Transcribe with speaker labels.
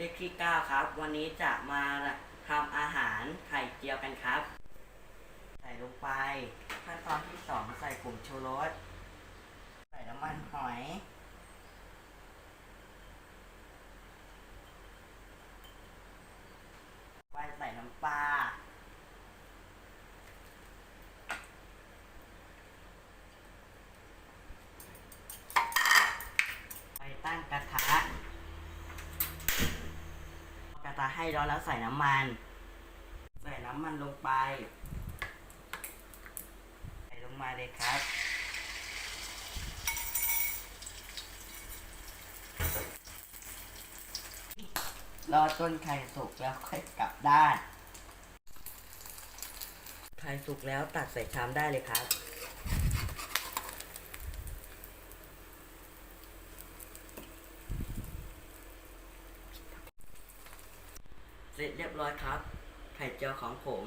Speaker 1: เลขที่ 9 ครับ วันนี้จะมาทำอาหารไข่เจียวกันครับ ใส่ลงไปขั้นตอนที่ 2 ใส่ผงชูรส ใส่น้ำมันหอย ไปใส่น้ำปลาไปตั้งกระทะ ก ระทะให้ร้อนแล้วใส่น้ำมัน ใส่น้ำมันลงไป ใส่ลงมาเลยครับรอจนไข่สุกแล้วค่อยกลับด้าน ไข่สุกแล้วตักใส่ชามได้เลยครับ เสร็จเรียบร้อยครับ ไข่เจียวของผม